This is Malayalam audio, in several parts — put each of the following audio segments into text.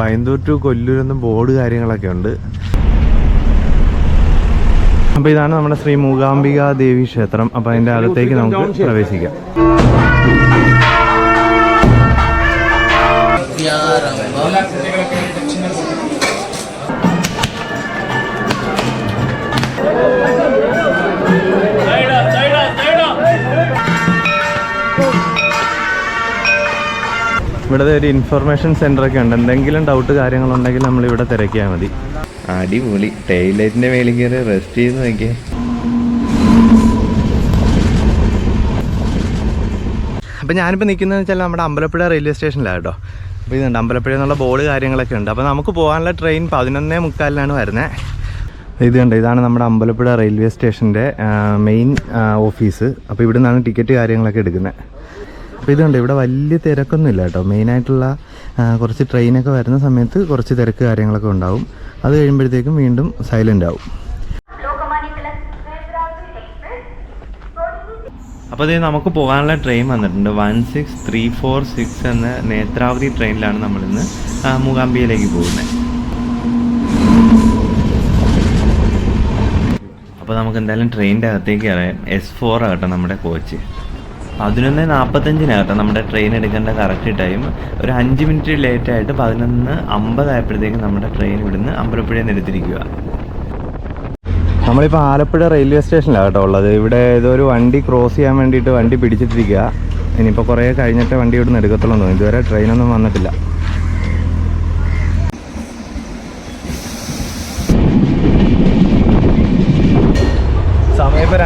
ബൈന്ദൂർ ടു എന്ന ബോർഡ് കാര്യങ്ങളൊക്കെ ഉണ്ട്. അപ്പോൾ ഇതാണ് നമ്മുടെ ശ്രീ മൂകാംബിക ദേവി ക്ഷേത്രം. അപ്പോൾ അതിന്റെ അകത്തേക്ക് നമുക്ക് പ്രവേശിക്കാം. ഇവിടെ ഒരു ഇൻഫർമേഷൻ സെന്റർ ഒക്കെ ഉണ്ട്. എന്തെങ്കിലും ഡൗട്ട് കാര്യങ്ങളുണ്ടെങ്കിൽ നമ്മൾ ഇവിടെ തിരക്കിയാൽ മതി. അടിപൊളി. ടൈലറ്റിന്റെ മേളിൽ കയറി റെസ്റ്റ് ചെയ്ത് നോക്കിയേ. അപ്പം ഞാനിപ്പോൾ നിൽക്കുന്നത് വെച്ചാൽ നമ്മുടെ അമ്പലപ്പുഴ റെയിൽവേ സ്റ്റേഷനിലാണ് കേട്ടോ. അപ്പോൾ ഇതുണ്ട്. അമ്പലപ്പുഴ എന്നുള്ള ബോർഡ് കാര്യങ്ങളൊക്കെ ഉണ്ട്. അപ്പോൾ നമുക്ക് പോകാനുള്ള ട്രെയിൻ പതിനൊന്നേ മുക്കാലിനാണ് വരുന്നത് ഇത് കണ്ട്? ഇതാണ് നമ്മുടെ അമ്പലപ്പുഴ റെയിൽവേ സ്റ്റേഷന്റെ മെയിൻ ഓഫീസ് അപ്പോൾ ഇവിടെ നിന്നാണ് ടിക്കറ്റ് കാര്യങ്ങളൊക്കെ എടുക്കുന്നത്. അപ്പോൾ ഇതുണ്ട്. ഇവിടെ വലിയ തിരക്കൊന്നുമില്ല കേട്ടോ. മെയിനായിട്ടുള്ള കുറച്ച് ട്രെയിനൊക്കെ വരുന്ന സമയത്ത് കുറച്ച് തിരക്ക് കാര്യങ്ങളൊക്കെ ഉണ്ടാവും. അത് കഴിയുമ്പോഴത്തേക്കും വീണ്ടും സൈലന്റ് ആവും. അപ്പോൾ ഇത് നമുക്ക് പോകാനുള്ള ട്രെയിൻ വന്നിട്ടുണ്ട്. One six three four six എന്ന നേത്രാവതി ട്രെയിനിലാണ് നമ്മളിന്ന് മൂകാംബിയയിലേക്ക് പോകുന്നത്. അപ്പോൾ നമുക്ക് എന്തായാലും ട്രെയിനിന്റെ അകത്തേക്ക് അറിയാം എസ് ഫോർ ആകട്ടെ നമ്മുടെ കോച്ച്. പതിനൊന്ന് നാൽപ്പത്തഞ്ചിനാകട്ടെ നമ്മുടെ ട്രെയിൻ എടുക്കേണ്ട കറക്റ്റ് ടൈം ഒരു അഞ്ച് മിനിറ്റ് ലേറ്റ് ആയിട്ട് പതിനൊന്ന് അമ്പതായപ്പോഴത്തേക്കും നമ്മുടെ ട്രെയിൻ ഇവിടുന്ന് അമ്പലപ്പുഴയിൽ നിന്ന് എടുത്തിരിക്കുക. നമ്മളിപ്പോൾ ആലപ്പുഴ റെയിൽവേ സ്റ്റേഷനിലാണ് കേട്ടോ ഉള്ളത്. ഇവിടെ ഏതോ ഒരു വണ്ടി ക്രോസ് ചെയ്യാൻ വേണ്ടിയിട്ട് വണ്ടി പിടിച്ചിട്ടിരിക്കുക. ഇനിയിപ്പോൾ കുറേ കഴിഞ്ഞിട്ട് വണ്ടി ഇവിടുന്ന് എടുക്കത്തുള്ളൂ ഇതുവരെ ട്രെയിനൊന്നും വന്നിട്ടില്ല സമയം ഇപ്പോൾ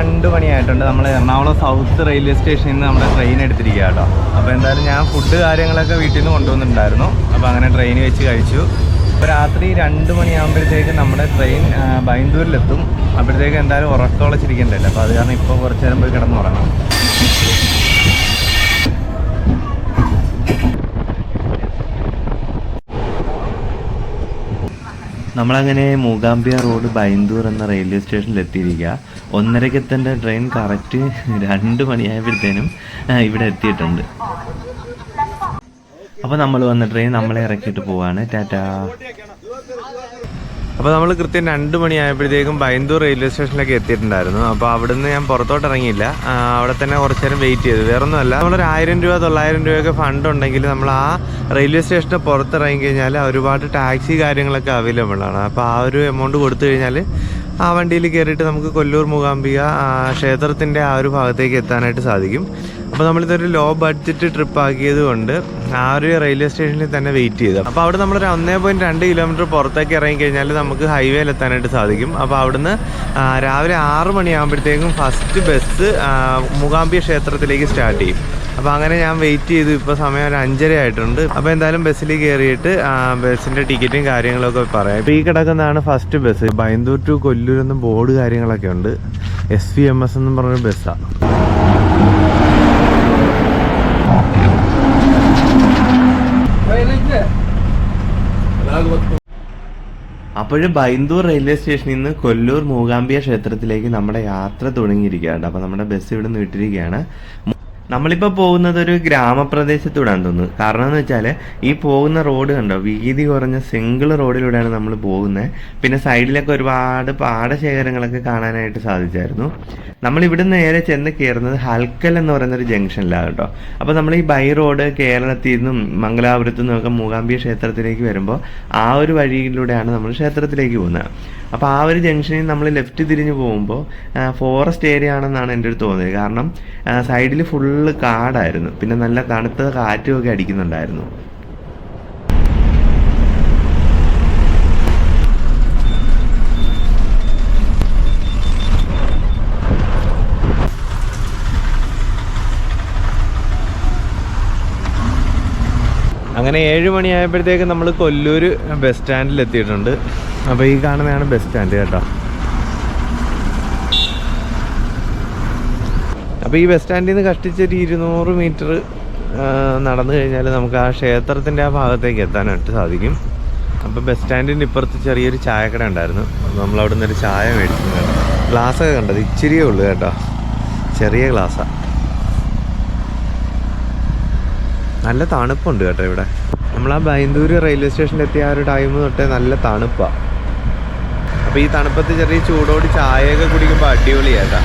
മണിയായിട്ടുണ്ട് നമ്മൾ എറണാകുളം സൗത്ത് റെയിൽവേ സ്റ്റേഷനിൽ നിന്ന് നമ്മുടെ ട്രെയിൻ എടുത്തിരിക്കുക കേട്ടോ അപ്പോൾ എന്തായാലും ഞാൻ ഫുഡ് കാര്യങ്ങളൊക്കെ വീട്ടിൽ നിന്ന് കൊണ്ടുവന്നിട്ടുണ്ടായിരുന്നു. അപ്പോൾ അങ്ങനെ ട്രെയിൻ വെച്ച് കഴിച്ചു. അപ്പോൾ രാത്രി രണ്ട് മണിയാകുമ്പോഴത്തേക്ക് നമ്മുടെ ട്രെയിൻ ബൈന്ദൂരിലെത്തും. അപ്പോഴത്തേക്ക് എന്തായാലും ഉറക്കം ഉളച്ചിരിക്കേണ്ടല്ലോ അപ്പോൾ അത് കാരണം ഇപ്പോൾ കുറച്ച് നേരം പോയി കിടന്നുറങ്ങാം നമ്മളങ്ങനെ മൂകാംബിയ റോഡ് ബൈന്ദൂർ എന്ന റെയിൽവേ സ്റ്റേഷനിൽ എത്തിയിരിക്കുക. ഒന്നരയ്ക്ക് എത്തേണ്ട ട്രെയിൻ കറക്റ്റ് രണ്ട് മണിയായപ്പോഴത്തേനും ഇവിടെ എത്തിയിട്ടുണ്ട്. അപ്പോൾ നമ്മൾ വന്ന ട്രെയിൻ നമ്മളെ ഇറക്കിയിട്ട് പോവാണ്. ടാറ്റാ. അപ്പോൾ നമ്മൾ കൃത്യം രണ്ട് മണിയായപ്പോഴത്തേക്കും ബൈന്ദൂർ റെയിൽവേ സ്റ്റേഷനിലേക്ക് എത്തിയിട്ടുണ്ടായിരുന്നു. അപ്പോൾ അവിടുന്ന് ഞാൻ പുറത്തോട്ട് ഇറങ്ങിയില്ല. അവിടെ തന്നെ കുറച്ച് നേരം വെയിറ്റ് ചെയ്തു. വേറെ ഒന്നുമല്ല നമ്മളൊരു ആയിരം രൂപ തൊള്ളായിരം രൂപയൊക്കെ ഫണ്ട് ഉണ്ടെങ്കിൽ നമ്മൾ ആ റെയിൽവേ സ്റ്റേഷന് പുറത്തിറങ്ങി കഴിഞ്ഞാൽ ഒരുപാട് ടാക്സി കാര്യങ്ങളൊക്കെ അവൈലബിൾ ആണ്. അപ്പോൾ ആ ഒരു എമൗണ്ട് കൊടുത്തു കഴിഞ്ഞാൽ ആ വണ്ടിയിൽ കയറിയിട്ട് നമുക്ക് കൊല്ലൂർ മൂകാംബിക ക്ഷേത്രത്തിന്റെ ആ ഒരു ഭാഗത്തേക്ക് എത്താനായിട്ട് സാധിക്കും. അപ്പോൾ നമ്മളിതൊരു ലോ ബഡ്ജറ്റ് ട്രിപ്പ് ആക്കിയത് കൊണ്ട് ആ ഒരു റെയിൽവേ സ്റ്റേഷനിൽ തന്നെ വെയിറ്റ് ചെയ്തു. അപ്പോൾ അവിടെ നമ്മളൊരു ഒന്നേ പോയിന്റ് രണ്ട് കിലോമീറ്റർ പുറത്തേക്ക് ഇറങ്ങിക്കഴിഞ്ഞാൽ നമുക്ക് ഹൈവേയിൽ എത്താനായിട്ട് സാധിക്കും. അപ്പോൾ അവിടുന്ന് രാവിലെ ആറ് മണിയാകുമ്പോഴത്തേക്കും ഫസ്റ്റ് ബസ് മുകാംബി ക്ഷേത്രത്തിലേക്ക് സ്റ്റാർട്ട് ചെയ്യും. അപ്പോൾ അങ്ങനെ ഞാൻ വെയിറ്റ് ചെയ്തു. ഇപ്പോൾ സമയം ഒരു അഞ്ചര ആയിട്ടുണ്ട്. അപ്പോൾ എന്തായാലും ബസ്സിൽ കയറിയിട്ട് ബസ്സിന്റെ ടിക്കറ്റും കാര്യങ്ങളൊക്കെ പറയാം. ഇപ്പോൾ ഈ കിടക്കുന്നതാണ് first bus Byndoor to Kollur എന്ന ബോർഡ് കാര്യങ്ങളൊക്കെ ഉണ്ട്. എസ് വി എം എസ് എന്നും പറഞ്ഞൊരു ബസ്സാണ് അപ്പോഴും ബൈന്ദൂർ റെയിൽവേ സ്റ്റേഷനിൽ നിന്ന് കൊല്ലൂർ മൂകാംബിയ ക്ഷേത്രത്തിലേക്ക് നമ്മുടെ യാത്ര തുടങ്ങിയിരിക്കുകയാണ്. അപ്പോൾ നമ്മുടെ ബസ് ഇവിടെ നിന്ന് വിട്ടിരിക്കുകയാണ് നമ്മളിപ്പോൾ പോകുന്നത് ഒരു ഗ്രാമപ്രദേശത്തൂടെയാണ് തോന്നുന്നത് കാരണം എന്ന് വെച്ചാൽ ഈ പോകുന്ന റോഡ് കണ്ടോ? വീതി കുറഞ്ഞ സിംഗിൾ റോഡിലൂടെയാണ് നമ്മൾ പോകുന്നത്. പിന്നെ സൈഡിലൊക്കെ ഒരുപാട് പാടശേഖരങ്ങളൊക്കെ കാണാനായിട്ട് സാധിച്ചായിരുന്നു. നമ്മൾ ഇവിടെ നേരെ ചെന്ന് കയറുന്നത് ഹൽക്കൽ എന്ന് പറയുന്ന ഒരു ജംഗ്ഷനിലാണ് കേട്ടോ. അപ്പോൾ നമ്മൾ ഈ ബൈ റോഡ് കേരളത്തിൽ നിന്നും മംഗലാപുരത്തു നിന്നൊക്കെ മൂകാംബിക ക്ഷേത്രത്തിലേക്ക് വരുമ്പോൾ ആ ഒരു വഴിയിലൂടെയാണ് നമ്മൾ ക്ഷേത്രത്തിലേക്ക് പോകുന്നത്. അപ്പോൾ ആ ഒരു ജംഗ്ഷനിൽ നമ്മൾ ലെഫ്റ്റ് തിരിഞ്ഞ് പോകുമ്പോൾ ഫോറസ്റ്റ് ഏരിയ ആണെന്നാണ് എന്റെ ഒരു തോന്നിയത് കാരണം സൈഡിൽ ഫുള്ള് കാടായിരുന്നു. പിന്നെ നല്ല തണുത്ത കാറ്റും ഒക്കെ അടിക്കുന്നുണ്ടായിരുന്നു. അങ്ങനെ ഏഴ് മണിയായപ്പോഴത്തേക്ക് നമ്മൾ കൊല്ലൂർ ബസ് സ്റ്റാൻഡിൽ എത്തിയിട്ടുണ്ട് അപ്പോൾ ഈ കാണുന്നതാണ് ബസ് സ്റ്റാൻഡ് കേട്ടോ. അപ്പോൾ ഈ ബസ് സ്റ്റാൻഡിൽ നിന്ന് കഷ്ടിച്ചൊരു ഇരുന്നൂറ് മീറ്റർ നടന്നു കഴിഞ്ഞാൽ നമുക്ക് ആ ക്ഷേത്രത്തിന്റെ ആ ഭാഗത്തേക്ക് എത്താനായിട്ട് സാധിക്കും. അപ്പോൾ ബസ് സ്റ്റാൻഡിന്റെ ഇപ്പുറത്ത് ചെറിയൊരു ചായക്കട ഉണ്ടായിരുന്നു. നമ്മൾ അവിടെ നിന്നൊരു ചായ മേടിച്ചു. ഗ്ലാസ്സൊക്കെ കണ്ടത് ഇച്ചിരിയേ ഉള്ളൂ കേട്ടോ. ചെറിയ ഗ്ലാസ്സാണ് നല്ല തണുപ്പുണ്ട് കേട്ടോ ഇവിടെ. നമ്മൾ ആ ബൈന്ദൂര് റെയിൽവേ സ്റ്റേഷനിൽ എത്തിയ ആ ഒരു ടൈം തൊട്ടേ നല്ല തണുപ്പാണ് അപ്പോൾ ഈ തണുപ്പത്ത് ചെറിയ ചൂടോട് ചായയൊക്കെ കുടിക്കുമ്പോൾ അടിപൊളിയാട്ടാ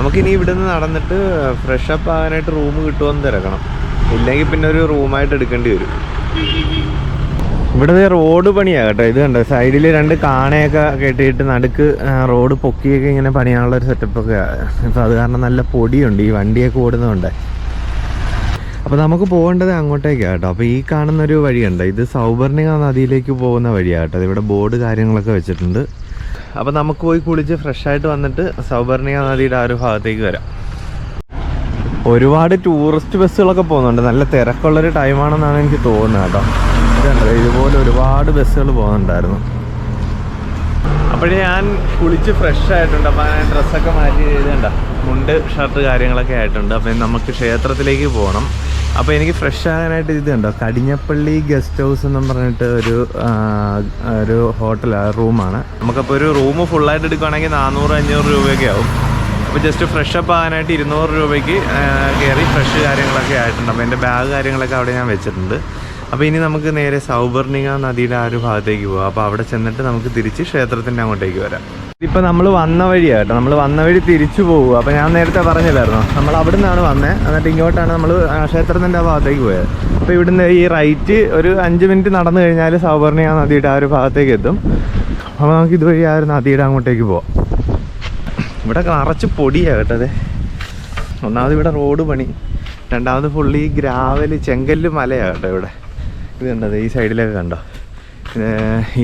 നമുക്കിനി ഇവിടുന്ന് നടന്നിട്ട് ഫ്രഷ് അപ്പ് ആകാനായിട്ട് റൂം കിട്ടുമെന്ന് തിരക്കണം. ഇല്ലെങ്കിൽ പിന്നെ ഒരു റൂമായിട്ട് എടുക്കേണ്ടി വരും. ഇവിടെ റോഡ് പണിയാ കേട്ടോ. ഇത് കണ്ടോ? സൈഡിൽ രണ്ട് കാണയൊക്കെ കെട്ടിയിട്ട് നടുക്ക് റോഡ് പൊക്കിയൊക്കെ ഇങ്ങനെ പണിയാനുള്ള ഒരു സെറ്റപ്പൊക്കെ ഇപ്പം അത് കാരണം നല്ല പൊടിയുണ്ട്. ഈ വണ്ടിയൊക്കെ ഓടുന്നതുകൊണ്ട്. അപ്പോൾ നമുക്ക് പോകേണ്ടത് അങ്ങോട്ടേക്കാണ് കേട്ടോ. അപ്പോൾ ഈ കാണുന്നൊരു വഴിയുണ്ട്. ഇത് സൗബർണിക നദിയിലേക്ക് പോകുന്ന വഴിയാണ് കേട്ടോ. ഇവിടെ ബോർഡ് കാര്യങ്ങളൊക്കെ വെച്ചിട്ടുണ്ട്. അപ്പോൾ നമുക്ക് പോയി കുളിച്ച് ഫ്രഷായിട്ട് വന്നിട്ട് സൗവർണിക നദിയുടെ ആ ഒരു ഭാഗത്തേക്ക് വരാം. ഒരുപാട് ടൂറിസ്റ്റ് ബസ്സുകളൊക്കെ പോകുന്നുണ്ട്. നല്ല തിരക്കുള്ളൊരു ടൈമാണെന്നാണ് എനിക്ക് തോന്നുന്നത് കേട്ടോ. ഇതുണ്ടല്ലോ ഇതുപോലെ ഒരുപാട് ബസ്സുകൾ പോകുന്നുണ്ടായിരുന്നു. അപ്പോഴേ ഞാൻ കുളിച്ച് ഫ്രഷ് ആയിട്ടുണ്ട്. അപ്പോൾ ഞാൻ ഡ്രസ്സൊക്കെ മാറ്റി എഴുതണ്ട മുണ്ട് ഷർട്ട് കാര്യങ്ങളൊക്കെ ആയിട്ടുണ്ട്. അപ്പം നമുക്ക് ക്ഷേത്രത്തിലേക്ക് പോകണം. അപ്പോൾ എനിക്ക് ഫ്രഷ് ആകാനായിട്ട് ഇത് കണ്ടോ? കടിഞ്ഞപ്പള്ളി ഗസ്റ്റ് ഹൗസ് എന്ന് പറഞ്ഞിട്ട് ഒരു ഒരു ഹോട്ടലാണ് റൂമാണ് നമുക്കപ്പോൾ ഒരു റൂം ഫുള്ളായിട്ട് എടുക്കുകയാണെങ്കിൽ നാനൂറ് അഞ്ഞൂറ് രൂപയൊക്കെ ആവും. അപ്പോൾ ജസ്റ്റ് ഫ്രഷ് അപ്പ് ആകാനായിട്ട് ഇരുന്നൂറ് രൂപയ്ക്ക് കയറി ഫ്രഷ് കാര്യങ്ങളൊക്കെ ആയിട്ടുണ്ട്. അപ്പോൾ എന്റെ ബാഗ് കാര്യങ്ങളൊക്കെ അവിടെ ഞാൻ വെച്ചിട്ടുണ്ട്. അപ്പോൾ ഇനി നമുക്ക് നേരെ സൗവർണിക നദിയുടെ ആ ഒരു ഭാഗത്തേക്ക് പോകാം അപ്പോൾ അവിടെ ചെന്നിട്ട് നമുക്ക് തിരിച്ച് ക്ഷേത്രത്തിന്റെ അങ്ങോട്ടേക്ക് വരാം. ഇപ്പോൾ നമ്മൾ വന്ന വഴിയാണ് കേട്ടോ. നമ്മൾ വന്ന വഴി തിരിച്ചു പോകും അപ്പോൾ ഞാൻ നേരത്തെ പറഞ്ഞില്ലായിരുന്നു? നമ്മൾ അവിടെ നിന്നാണ് വന്നത് എന്നിട്ട് ഇങ്ങോട്ടാണ് നമ്മൾ ക്ഷേത്രത്തിന്റെ ആ ഭാഗത്തേക്ക് പോയത്. അപ്പോൾ ഇവിടുന്ന് ഈ റൈറ്റ് ഒരു അഞ്ച് മിനിറ്റ് നടന്നു കഴിഞ്ഞാൽ സൗവർണിക നദിയുടെ ആ ഒരു ഭാഗത്തേക്ക് എത്തും. അപ്പോൾ നമുക്ക് ഇതുവഴി ആ ഒരു നദിയുടെ അങ്ങോട്ടേക്ക് പോവാം. ഇവിടെ നിറച്ച് പൊടിയാണ് കേട്ടത് ഒന്നാമത് ഇവിടെ റോഡ് പണി. രണ്ടാമത് ഫുള്ളി ഗ്രാവൽ ചെങ്കല്ല് മലയാണ് കേട്ടോ ഇവിടെ. ഇത് കണ്ടത് ഈ സൈഡിലൊക്കെ കണ്ടോ?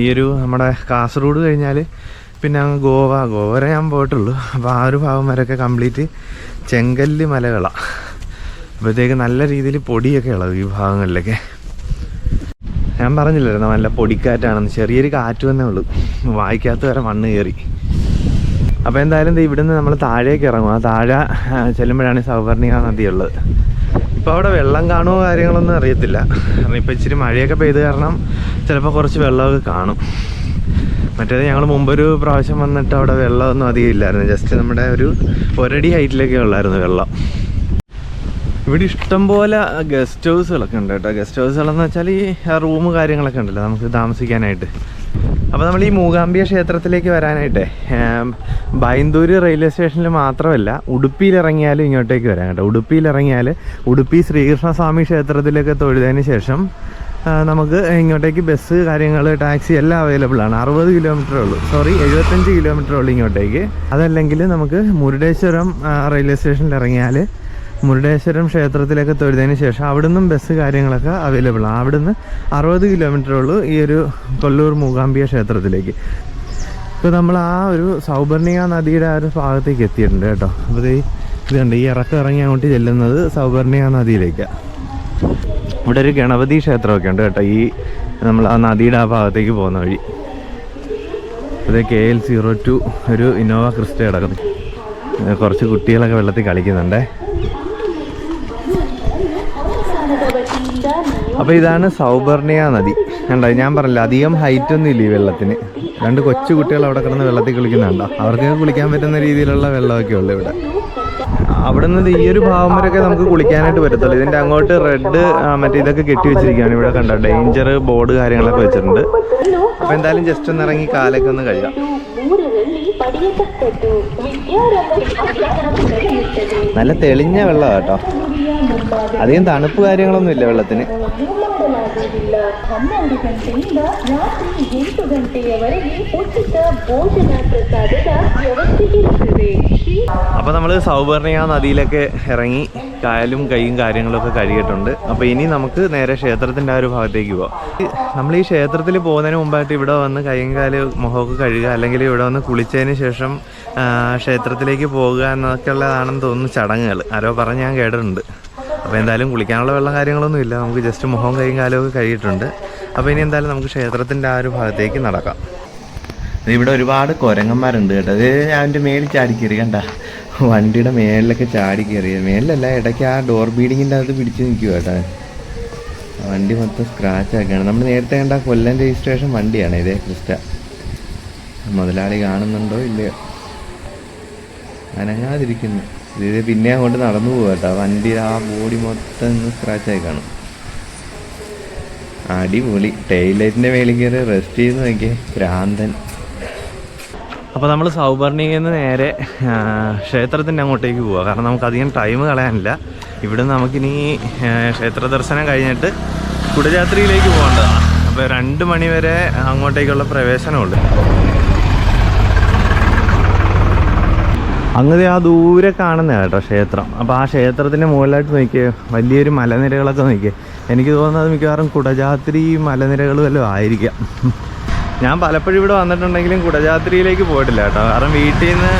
ഈ ഒരു നമ്മുടെ കാസർഗോഡ് കഴിഞ്ഞാൽ പിന്നെ അങ്ങ് ഗോവ. ഗോവ വരെ ഞാൻ പോയിട്ടുള്ളൂ. അപ്പോൾ ആ ഒരു ഭാഗം വരെയൊക്കെ കംപ്ലീറ്റ് ചെങ്കല്ല് മലകളാണ് അപ്പോഴത്തേക്ക് നല്ല രീതിയിൽ പൊടിയൊക്കെ ഉള്ളത് ഈ ഭാഗങ്ങളിലൊക്കെ. ഞാൻ പറഞ്ഞില്ലായിരുന്നു നല്ല പൊടിക്കാറ്റാണെന്ന്. ചെറിയൊരു കാറ്റ് വന്നേ ഉള്ളൂ. വായിക്കാത്ത വരെ മണ്ണ് കയറി. അപ്പോൾ എന്തായാലും ഇവിടുന്ന് നമ്മൾ താഴേക്ക് ഇറങ്ങും. ആ താഴെ ചെല്ലുമ്പോഴാണ് സൗവർണിക നദി ഉള്ളത് ഇപ്പോൾ അവിടെ വെള്ളം കാണുമോ കാര്യങ്ങളൊന്നും അറിയത്തില്ല. കാരണം ഇപ്പോൾ ഇച്ചിരി മഴയൊക്കെ പെയ്ത് കാരണം ചിലപ്പോൾ കുറച്ച് വെള്ളമൊക്കെ കാണും. മറ്റേത് ഞങ്ങൾ മുമ്പൊരു പ്രാവശ്യം വന്നിട്ട് അവിടെ വെള്ളമൊന്നും അധികം ഇല്ലായിരുന്നു. ജസ്റ്റ് നമ്മുടെ ഒരു ഒരടി ഹൈറ്റിലൊക്കെ ഉള്ളായിരുന്നു വെള്ളം. ഇവിടെ ഇഷ്ടംപോലെ ഗസ്റ്റ് ഹൗസുകളൊക്കെ ഉണ്ട് കേട്ടോ. ഗസ്റ്റ് ഹൗസുകളെന്ന് വെച്ചാൽ ഈ റൂം കാര്യങ്ങളൊക്കെ ഉണ്ടല്ലോ നമുക്ക് താമസിക്കാനായിട്ട്. അപ്പോൾ നമ്മൾ ഈ മൂകാംബിക ക്ഷേത്രത്തിലേക്ക് വരാനായിട്ടേ ബൈന്ദൂര് റെയിൽവേ സ്റ്റേഷനിൽ മാത്രമല്ല ഉടുപ്പിയിലിറങ്ങിയാലും ഇങ്ങോട്ടേക്ക് വരാം കേട്ടോ. ഉടുപ്പിയിലിറങ്ങിയാൽ ഉടുപ്പി ശ്രീകൃഷ്ണസ്വാമി ക്ഷേത്രത്തിലൊക്കെ തൊഴുതതിന് ശേഷം നമുക്ക് ഇങ്ങോട്ടേക്ക് ബസ് കാര്യങ്ങൾ ടാക്സി എല്ലാം അവൈലബിൾ ആണ്. അറുപത് കിലോമീറ്റർ ഉള്ളൂ. സോറി എഴുപത്തഞ്ച് കിലോമീറ്റർ ഉള്ളൂ ഇങ്ങോട്ടേക്ക്. അതല്ലെങ്കിൽ നമുക്ക് മുരുടേശ്വരം റെയിൽവേ സ്റ്റേഷനിൽ ഇറങ്ങിയാൽ മുരുടേശ്വരം ക്ഷേത്രത്തിലൊക്കെ തൊഴുതതിന് ശേഷം അവിടുന്നും ബസ് കാര്യങ്ങളൊക്കെ അവൈലബിൾ ആണ്. അവിടുന്ന് അറുപത് കിലോമീറ്റർ ഉള്ളൂ ഈ ഒരു കൊല്ലൂർ മൂകാംബിക ക്ഷേത്രത്തിലേക്ക്. ഇപ്പോൾ നമ്മൾ ആ ഒരു സൗപർണിക നദിയുടെ ആ ഒരു ഭാഗത്തേക്ക് എത്തിയിട്ടുണ്ട് കേട്ടോ. അപ്പോൾ ഇത് കണ്ട് ഈ ഇറക്കം ഇറങ്ങി അങ്ങോട്ട് ചെല്ലുന്നത് സൗപർണിക നദിയിലേക്കാണ് ഇവിടെ ഒരു ഗണപതി ക്ഷേത്രമൊക്കെ ഉണ്ട് കേട്ടോ. ഈ നമ്മൾ ആ നദിയുടെ ആ ഭാഗത്തേക്ക് പോകുന്ന വഴി. അത് കെ എൽ സീറോ ടു ഒരു ഇന്നോവ ക്രിസ്റ്റ കിടക്കുന്നു. കുറച്ച് കുട്ടികളൊക്കെ വെള്ളത്തിൽ കളിക്കുന്നുണ്ടേ. അപ്പോൾ ഇതാണ് സൗബർണിയ നദി. കണ്ടോ ഞാൻ പറഞ്ഞില്ല അധികം ഹൈറ്റ് ഒന്നും ഇല്ല ഈ വെള്ളത്തിന്. രണ്ട് കൊച്ചു കുട്ടികൾ അവിടെ കിടന്ന് വെള്ളത്തിൽ കുളിക്കുന്നുണ്ടോ? അവർക്ക് കുളിക്കാൻ പറ്റുന്ന രീതിയിലുള്ള വെള്ളമൊക്കെ ഉള്ളു ഇവിടെ. അവിടെ നിന്ന് ഈ ഒരു ഭാവം വരെയൊക്കെ നമുക്ക് കുളിക്കാനായിട്ട് പറ്റത്തുള്ളൂ. ഇതിന്റെ അങ്ങോട്ട് റെഡ് മറ്റേ ഇതൊക്കെ കെട്ടി വെച്ചിരിക്കുകയാണ് ഇവിടെ കണ്ട? ഡേഞ്ചർ ബോർഡ് കാര്യങ്ങളൊക്കെ വെച്ചിട്ടുണ്ട്. അപ്പൊ എന്തായാലും ജസ്റ്റ് ഒന്ന് ഇറങ്ങി കാലൊക്കെ ഒന്ന് കഴിയാം നല്ല തെളിഞ്ഞ വെള്ളമാണ് കേട്ടോ. അധികം തണുപ്പ് കാര്യങ്ങളൊന്നും ഇല്ല വെള്ളത്തിന്. ಮಾಡಲಾಗುವುದಿಲ್ಲ ಹನ್ನೆರಡು ಗಂಟೆಯಿಂದ ರಾತ್ರಿ ಎಂಟು ಗಂಟೆಯವರೆಗೆ ಉಚಿತ ಭೋಜನ ಪ್ರಸಾದದ ವ್ಯವಸ್ಥೆ ಇರುತ್ತದೆ ಶ್ರೀ അപ്പോൾ നമ്മൾ സൗവർണിക നദിയിലൊക്കെ ഇറങ്ങി കായലും കൈയും കാര്യങ്ങളൊക്കെ കഴുകിയിട്ടുണ്ട് അപ്പോൾ ഇനി നമുക്ക് നേരെ ക്ഷേത്രത്തിൻ്റെ ആ ഒരു ഭാഗത്തേക്ക് പോവാം നമ്മൾ ഈ ക്ഷേത്രത്തിൽ പോകുന്നതിന് മുമ്പായിട്ട് ഇവിടെ വന്ന് കൈയും കാല് മുഖമൊക്കെ കഴുകുക അല്ലെങ്കിൽ ഇവിടെ വന്ന് കുളിച്ചതിന് ശേഷം ആ, ക്ഷേത്രത്തിലേക്ക് പോകുക എന്നൊക്കെ ഉള്ളതാണെന്ന് തോന്നുന്നു ചടങ്ങുകൾ ആരോ പറഞ്ഞ് ഞാൻ കേട്ടിട്ടുണ്ട് അപ്പോൾ എന്തായാലും കുളിക്കാനുള്ള വെള്ളം കാര്യങ്ങളൊന്നും ഇല്ല. നമുക്ക് ജസ്റ്റ് മുഖവും കൈയും കാലവും ഒക്കെ കഴിയിട്ടുണ്ട് അപ്പോൾ ഇനി എന്തായാലും നമുക്ക് ക്ഷേത്രത്തിന്റെ ആ ഒരു ഭാഗത്തേക്ക് നടക്കാം. ഇവിടെ ഒരുപാട് കുരങ്ങന്മാരുണ്ട് കേട്ടോ. അത് എന്റെ മേളിൽ ചാടി കയറി കണ്ട? വണ്ടിയുടെ മേളിലൊക്കെ ചാടി കയറി. മേളിലല്ല ഇടയ്ക്ക് ആ ഡോർ ബീഡിങ്ങിന്റെ അത് പിടിച്ച് നിൽക്കുക കേട്ടോ. വണ്ടി മൊത്തം സ്ക്രാച്ച് ആക്കുകയാണ്. നമ്മൾ നേരത്തെ കണ്ട കൊല്ലം രജിസ്ട്രേഷൻ വണ്ടിയാണ് ഇതേ ക്രിസ്റ്റ മുതലാളി കാണുന്നുണ്ടോ ഇല്ലയോ? അനങ്ങാതിരിക്കുന്നു. ഇത് പിന്നെ അങ്ങോട്ട് നടന്നു പോകാം കേട്ടോ. വണ്ടി ആ ബോഡി മൊത്തം സ്ക്രാച്ച് ആയി കാണും. അടിപൊളി. ടൈലറ്റിന്റെ മേളിൽ കയറി റെസ്റ്റ് ചെയ്ത് നോക്കിയേ ഭ്രാന്തൻ. അപ്പോൾ നമ്മൾ സൗപർണിയിൽ നിന്ന് നേരെ ക്ഷേത്രത്തിന്റെ അങ്ങോട്ടേക്ക് പോവുക കാരണം നമുക്ക് അധികം ടൈം കളയാനില്ല. ഇവിടുന്ന് നമുക്കിനി ക്ഷേത്ര ദർശനം കഴിഞ്ഞിട്ട് കുടജാത്രിയിലേക്ക് പോകേണ്ടതാണ്. അപ്പോൾ രണ്ട് മണിവരെ അങ്ങോട്ടേക്കുള്ള പ്രവേശനമുണ്ട്. അങ്ങ് ആ ദൂരെ കാണുന്ന കേട്ടോ ക്ഷേത്രം. അപ്പോൾ ആ ക്ഷേത്രത്തിന്റെ മുകളിലായിട്ട് നോക്കിയേ വലിയൊരു മലനിരകളൊക്കെ നോക്കിയേ. എനിക്ക് തോന്നുന്നത് മിക്കവാറും കുടജാത്രി മലനിരകൾ വല്ലതും ആയിരിക്കാം. ഞാൻ പലപ്പോഴും ഇവിടെ വന്നിട്ടുണ്ടെങ്കിലും കുടജാത്രിയിലേക്ക് പോയിട്ടില്ല കേട്ടോ. കാരണം വീട്ടിൽ നിന്ന്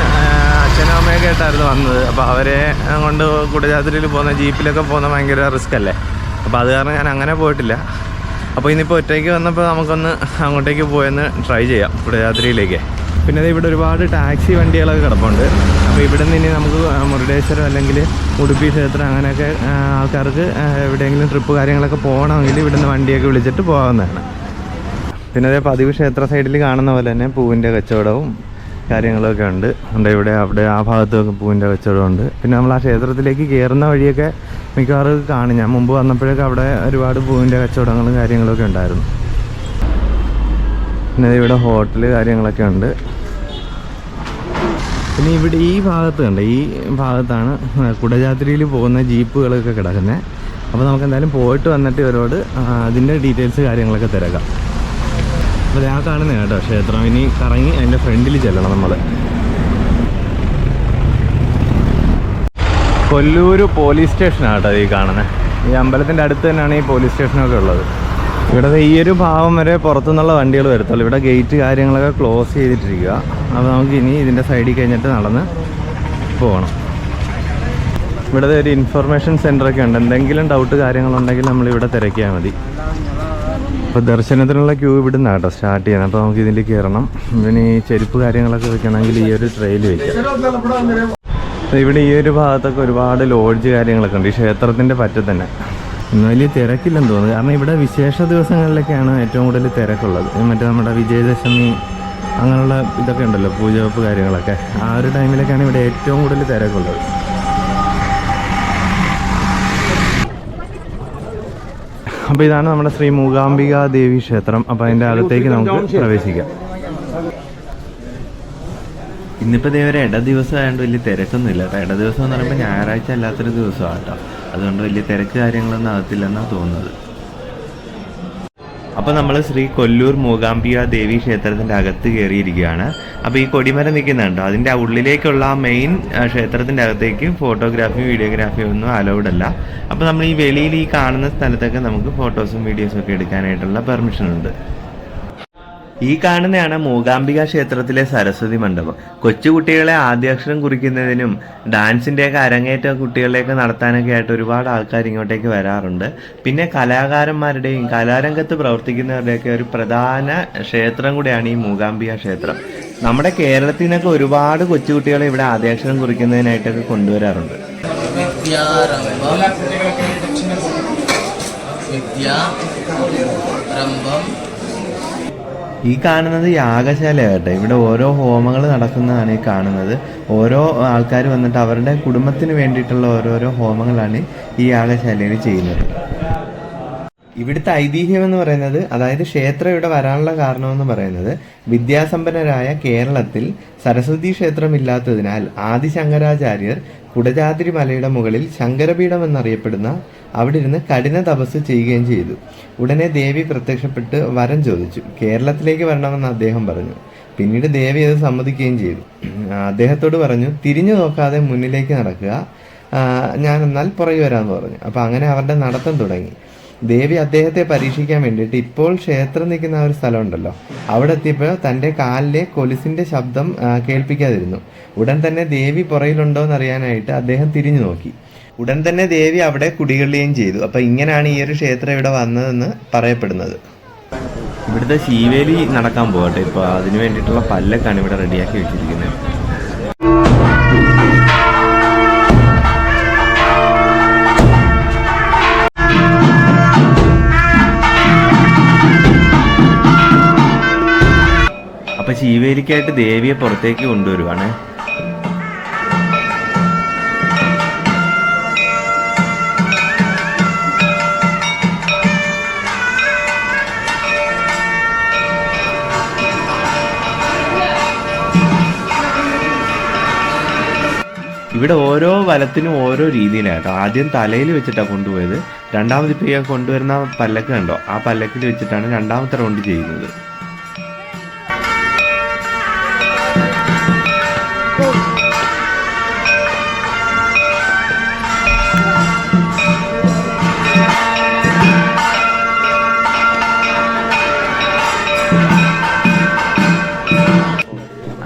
അച്ഛനും അമ്മയൊക്കെ ആയിട്ടായിരുന്നു വന്നത്. അപ്പോൾ അവരെ കൊണ്ട് കുടജാത്രിയിൽ പോകുന്ന ജീപ്പിലൊക്കെ പോകുന്ന ഭയങ്കര റിസ്ക് അല്ലേ? അപ്പോൾ അത് കാരണം ഞാൻ അങ്ങനെ പോയിട്ടില്ല. അപ്പോൾ ഇന്നിപ്പോൾ ഒറ്റയ്ക്ക് വന്നപ്പോൾ നമുക്കൊന്ന് അങ്ങോട്ടേക്ക് പോയെന്ന് ട്രൈ ചെയ്യാം കുടജാത്രിയിലേക്ക്. പിന്നെ ഇവിടെ ഒരുപാട് ടാക്സി വണ്ടികളൊക്കെ കിടപ്പുണ്ട്. അപ്പോൾ ഇവിടെ നിന്ന് ഇനി നമുക്ക് മുരുടേശ്വരം അല്ലെങ്കിൽ ഉടുപ്പി ക്ഷേത്രം അങ്ങനെയൊക്കെ ആൾക്കാർക്ക് എവിടെയെങ്കിലും ട്രിപ്പ് കാര്യങ്ങളൊക്കെ പോകണമെങ്കിൽ ഇവിടുന്ന് വണ്ടിയൊക്കെ വിളിച്ചിട്ട് പോകാവുന്നതാണ്. പിന്നെ അതേ പതിവ് ക്ഷേത്ര സൈഡിൽ കാണുന്ന പോലെ തന്നെ പൂവിന്റെ കച്ചവടവും കാര്യങ്ങളൊക്കെ ഉണ്ട്. ഉണ്ട് ഇവിടെ അവിടെ ആ ഭാഗത്തൊക്കെ പൂവിന്റെ കച്ചവടമുണ്ട് പിന്നെ നമ്മൾ ആ ക്ഷേത്രത്തിലേക്ക് കയറുന്ന വഴിയൊക്കെ മിക്കവാറും കാണും. ഞാൻ മുമ്പ് വന്നപ്പോഴൊക്കെ അവിടെ ഒരുപാട് പൂവിന്റെ കച്ചവടങ്ങളും കാര്യങ്ങളൊക്കെ ഉണ്ടായിരുന്നു. പിന്നെ ഇവിടെ ഹോട്ടൽ കാര്യങ്ങളൊക്കെ ഉണ്ട്. പിന്നെ ഇവിടെ ഈ ഭാഗത്ത് കണ്ട് ഈ ഭാഗത്താണ് കുടജാത്രിയിൽ പോകുന്ന ജീപ്പുകളൊക്കെ കിടക്കുന്നത് അപ്പോൾ നമുക്ക് എന്തായാലും പോയിട്ട് വന്നിട്ട് ഇവരോട് അതിന്റെ ഡീറ്റെയിൽസ് കാര്യങ്ങളൊക്കെ തിരക്കാം. അപ്പോൾ ഞാൻ കാണുന്നത് കേട്ടോ ക്ഷേത്രം. ഇനി കറങ്ങി അതിന്റെ ഫ്രണ്ടിൽ ചെല്ലണം നമ്മൾ കൊല്ലൂർ പോലീസ് സ്റ്റേഷനാണ് കേട്ടോ ഈ കാണുന്നത് ഈ അമ്പലത്തിന്റെ അടുത്ത് തന്നെയാണ് ഈ പോലീസ് സ്റ്റേഷനൊക്കെ ഉള്ളത്. ഇവിടെ ഈ ഒരു ഭാഗം വരെ പുറത്തുനിന്നുള്ള വണ്ടികൾ വരത്തുള്ളൂ. ഇവിടെ ഗേറ്റ് കാര്യങ്ങളൊക്കെ ക്ലോസ് ചെയ്തിട്ടിരിക്കുക. അപ്പോൾ നമുക്ക് ഇനി ഇതിന്റെ സൈഡിൽ കഴിഞ്ഞിട്ട് നടന്ന് പോകണം. ഇവിടെ ഒരു ഇൻഫർമേഷൻ സെന്ററൊക്കെ ഉണ്ട്. എന്തെങ്കിലും ഡൗട്ട് കാര്യങ്ങളുണ്ടെങ്കിൽ നമ്മളിവിടെ തിരക്കിയാൽ മതി. അപ്പോൾ ദർശനത്തിനുള്ള ക്യൂ ഇവിടുന്ന് കേട്ടോ സ്റ്റാർട്ട് ചെയ്യണം അപ്പോൾ നമുക്ക് ഇതിൽ കയറണം. ഇതിന് ഈ ചെരുപ്പ് കാര്യങ്ങളൊക്കെ വെക്കണമെങ്കിൽ ഈ ഒരു ട്രെയിൽ അപ്പോൾ ഇവിടെ ഈ ഒരു ഭാഗത്തൊക്കെ ഒരുപാട് ലോഡ്ജ് കാര്യങ്ങളൊക്കെ ഉണ്ട്. ഈ ക്ഷേത്രത്തിന്റെ പറ്റത്തന്നെ തന്നെ. ഇന്ന് വലിയ തിരക്കില്ലെന്ന് തോന്നുന്നു. കാരണം ഇവിടെ വിശേഷ ദിവസങ്ങളിലൊക്കെയാണ് ഏറ്റവും കൂടുതൽ തിരക്കുള്ളത്. മറ്റേ നമ്മുടെ വിജയദശമി അങ്ങനെയുള്ള ഇതൊക്കെ ഉണ്ടല്ലോ പൂജവെപ്പ് കാര്യങ്ങളൊക്കെ. ആ ഒരു ടൈമിലൊക്കെയാണ് ഇവിടെ ഏറ്റവും കൂടുതൽ തിരക്കുള്ളത്. അപ്പോൾ ഇതാണ് നമ്മുടെ ശ്രീ മൂകാംബിക ദേവി ക്ഷേത്രം. അപ്പോൾ അതിന്റെ അകത്തേക്ക് നമുക്ക് പ്രവേശിക്കാം. ഇന്നിപ്പോൾ ദേ ഒരു ഇട ദിവസം ആയതുകൊണ്ട് വലിയ തിരക്കൊന്നുമില്ല കേട്ടോ. ഇട ദിവസം എന്ന് പറയുമ്പോൾ ഞായറാഴ്ച അല്ലാത്തൊരു ദിവസമാണ് കേട്ടോ. അതുകൊണ്ട് വലിയ തിരക്ക് കാര്യങ്ങളൊന്നും ആകത്തില്ലെന്നാണ് തോന്നുന്നത്. അപ്പോൾ നമ്മൾ ശ്രീ കൊല്ലൂർ മൂകാംബിക ദേവി ക്ഷേത്രത്തിന്റെ അകത്ത് കയറിയിരിക്കുകയാണ് അപ്പോൾ ഈ കൊടിമരം നിൽക്കുന്നുണ്ടോ. അതിന്റെ ഉള്ളിലേക്കുള്ള മെയിൻ ക്ഷേത്രത്തിന്റെ അകത്തേക്ക് ഫോട്ടോഗ്രാഫിയും വീഡിയോഗ്രാഫിയും ഒന്നും അലൗഡ് അല്ല. അപ്പോൾ നമ്മൾ ഈ വെളിയിൽ ഈ കാണുന്ന സ്ഥലത്തൊക്കെ നമുക്ക് ഫോട്ടോസും വീഡിയോസും ഒക്കെ എടുക്കാനായിട്ടുള്ള പെർമിഷൻ ഉണ്ട്. ഈ കാണുന്നതാണ് മൂകാംബിക ക്ഷേത്രത്തിലെ സരസ്വതി മണ്ഡപം. കൊച്ചുകുട്ടികളെ ആദ്യാക്ഷരം കുറിക്കുന്നതിനും ഡാൻസിന്റെയൊക്കെ അരങ്ങേറ്റ കുട്ടികളിലേക്ക് നടത്താനൊക്കെ ആയിട്ട് ഒരുപാട് ആൾക്കാർ ഇങ്ങോട്ടേക്ക് വരാറുണ്ട്. പിന്നെ കലാകാരന്മാരുടെയും കലാരംഗത്ത് പ്രവർത്തിക്കുന്നവരുടെയൊക്കെ ഒരു പ്രധാന ക്ഷേത്രം കൂടിയാണ് ഈ മൂകാംബിക ക്ഷേത്രം. നമ്മുടെ കേരളത്തിൽ നിന്നൊക്കെ ഒരുപാട് കൊച്ചുകുട്ടികളെ ഇവിടെ ആദ്യാക്ഷരം കുറിക്കുന്നതിനായിട്ടൊക്കെ കൊണ്ടുവരാറുണ്ട്. വിദ്യാരംഭം. വിദ്യാരംഭം. ഈ കാണുന്നത് യാഗശാല ഇവിടെ ഓരോ ഹോമങ്ങൾ നടക്കുന്നതാണ് ഈ കാണുന്നത്. ഓരോ ആൾക്കാർ വന്നിട്ട് അവരുടെ കുടുംബത്തിന് വേണ്ടിയിട്ടുള്ള ഓരോരോ ഹോമങ്ങളാണ് ഈ യാഗശാലയിൽ ചെയ്യുന്നത്. ഇവിടുത്തെ ഐതിഹ്യം എന്ന് പറയുന്നത് അതായത് ക്ഷേത്രം ഇവിടെ വരാനുള്ള കാരണമെന്ന് പറയുന്നത് വിദ്യാസമ്പന്നരായ കേരളത്തിൽ സരസ്വതി ക്ഷേത്രം ഇല്ലാത്തതിനാൽ ആദിശങ്കരാചാര്യർ കുടജാദ്രി മലയുടെ മുകളിൽ ശങ്കരപീഠം എന്നറിയപ്പെടുന്ന അവിടെ ഇരുന്ന് കഠിന തപസ് ചെയ്യുകയും ചെയ്തു. ഉടനെ ദേവി പ്രത്യക്ഷപ്പെട്ട് വരം ചോദിച്ചു. കേരളത്തിലേക്ക് വരണമെന്ന് അദ്ദേഹം പറഞ്ഞു. പിന്നീട് ദേവി അത് സമ്മതിക്കുകയും ചെയ്തു. അദ്ദേഹത്തോട് പറഞ്ഞു തിരിഞ്ഞു നോക്കാതെ മുന്നിലേക്ക് നടക്കുക. ഞാൻ എന്നാൽ പുറകെ വരാമെന്ന് പറഞ്ഞു. അപ്പോൾ അങ്ങനെ അവരുടെ നടത്തം തുടങ്ങി. ദേവി അദ്ദേഹത്തെ പരീക്ഷിക്കാൻ വേണ്ടിയിട്ട് ഇപ്പോൾ ക്ഷേത്രം നിൽക്കുന്ന ഒരു സ്ഥലമുണ്ടല്ലോ. അവിടെ എത്തിയപ്പോൾ തന്റെ കാലിലെ കൊലുസിന്റെ ശബ്ദം കേൾപ്പിക്കാതിരുന്നു. ഉടൻ തന്നെ ദേവി പുറയിലുണ്ടോ എന്നറിയാനായിട്ട് അദ്ദേഹം തിരിഞ്ഞു നോക്കി. ഉടൻ തന്നെ ദേവി അവിടെ കുടികൊള്ളുകയും ചെയ്തു. അപ്പം ഇങ്ങനെയാണ് ഈ ഒരു ക്ഷേത്രം ഇവിടെ വന്നതെന്ന് പറയപ്പെടുന്നത്. ഇവിടുത്തെ ശീവേലി നടക്കാൻ പോകട്ടെ. ഇപ്പോൾ അതിന് വേണ്ടിയിട്ടുള്ള പല്ലക്കാണ് ഇവിടെ റെഡിയാക്കി വെച്ചിരിക്കുന്നത്. ശീവേലിക്കായിട്ട് ദേവിയെ പുറത്തേക്ക് കൊണ്ടുവരുവാണ്. ഇവിടെ ഓരോ വലത്തിനും ഓരോ രീതിയിലായിട്ടോ ആദ്യം തലയിൽ വെച്ചിട്ടാണ് കൊണ്ടുപോയത്. രണ്ടാമത് ഇപ്പോൾ കൊണ്ടുവരുന്ന പല്ലക്ക് കണ്ടോ? ആ പല്ലക്കിൽ വെച്ചിട്ടാണ് രണ്ടാമത്തെ റൗണ്ട് ചെയ്യുന്നത്.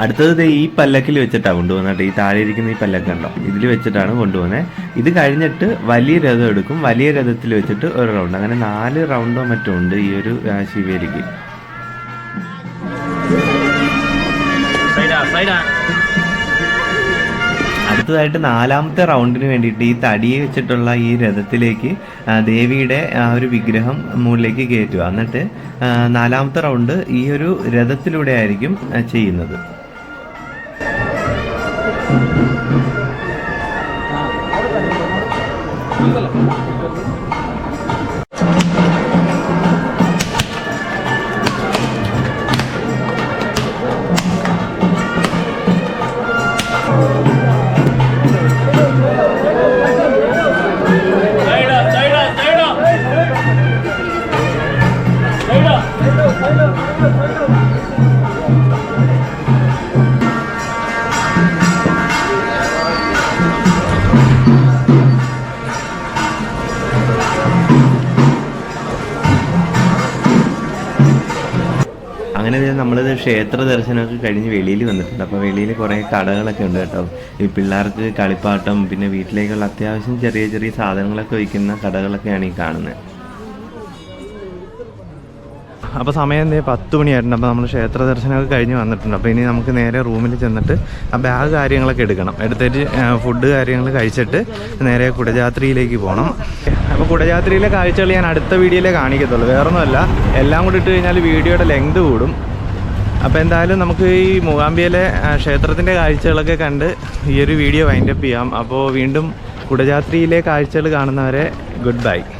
അടുത്തത് ഈ പല്ലക്കിൽ വെച്ചിട്ടാണ് കൊണ്ടുപോകുന്നത് ഈ താഴെ ഇരിക്കുന്ന ഈ പല്ലക്ക് കണ്ടോ? ഇതിൽ വെച്ചിട്ടാണ് കൊണ്ടുപോകുന്നത് ഇത് കഴിഞ്ഞിട്ട് വലിയ രഥം എടുക്കും. വലിയ രഥത്തിൽ വെച്ചിട്ട് ഒരു റൗണ്ട് അങ്ങനെ നാല് റൗണ്ടോ മറ്റോ ഉണ്ട് ഈ ഒരു ശിവേരിക്ക്. അടുത്തതായിട്ട് നാലാമത്തെ റൗണ്ടിന് വേണ്ടിയിട്ട് ഈ തടിയെ വെച്ചിട്ടുള്ള ഈ രഥത്തിലേക്ക് ദേവിയുടെ ആ ഒരു വിഗ്രഹം മുകളിലേക്ക് കയറ്റുക. എന്നിട്ട് നാലാമത്തെ റൗണ്ട് ഈ ഒരു രഥത്തിലൂടെ ആയിരിക്കും ചെയ്യുന്നത്. ക്ഷേത്ര ദർശനമൊക്കെ കഴിഞ്ഞ് വെളിയിൽ വന്നിട്ടുണ്ട്. അപ്പോൾ വെളിയിൽ കുറേ കടകളൊക്കെ ഉണ്ട് കേട്ടോ. ഈ പിള്ളേർക്ക് കളിപ്പാട്ടം പിന്നെ വീട്ടിലേക്കുള്ള അത്യാവശ്യം ചെറിയ ചെറിയ സാധനങ്ങളൊക്കെ വിൽക്കുന്ന കടകളൊക്കെയാണ് ഈ കാണുന്നത് അപ്പോൾ സമയം എന്തേ പത്ത് മണിയായിട്ടുണ്ട്. അപ്പോൾ നമ്മൾ ക്ഷേത്ര ദർശനമൊക്കെ കഴിഞ്ഞ് വന്നിട്ടുണ്ട്. അപ്പോൾ ഇനി നമുക്ക് നേരെ റൂമിൽ ചെന്നിട്ട് ആ ബാഗ് കാര്യങ്ങളൊക്കെ എടുക്കണം. എടുത്തിട്ട് ഫുഡ് കാര്യങ്ങൾ കഴിച്ചിട്ട് നേരെ കുടജാത്രിയിലേക്ക് പോകണം അപ്പോൾ കുടജാത്രിയിലെ കാഴ്ചകൾ ഞാൻ അടുത്ത വീഡിയോയിലേ കാണിക്കത്തുള്ളൂ. വേറൊന്നുമല്ല. എല്ലാം കൂടി ഇട്ട് കഴിഞ്ഞാൽ വീഡിയോയുടെ ലെങ്ത് കൂടും. അപ്പോൾ എന്തായാലും നമുക്ക് ഈ മൂകാംബിയിലെ ക്ഷേത്രത്തിന്റെ കാഴ്ചകളൊക്കെ കണ്ട് ഈ ഒരു വീഡിയോ വൈൻഡപ്പ് ചെയ്യാം. അപ്പോൾ വീണ്ടും കുടജാത്രിയിലെ കാഴ്ചകൾ കാണുന്നവരെ ഗുഡ് ബൈ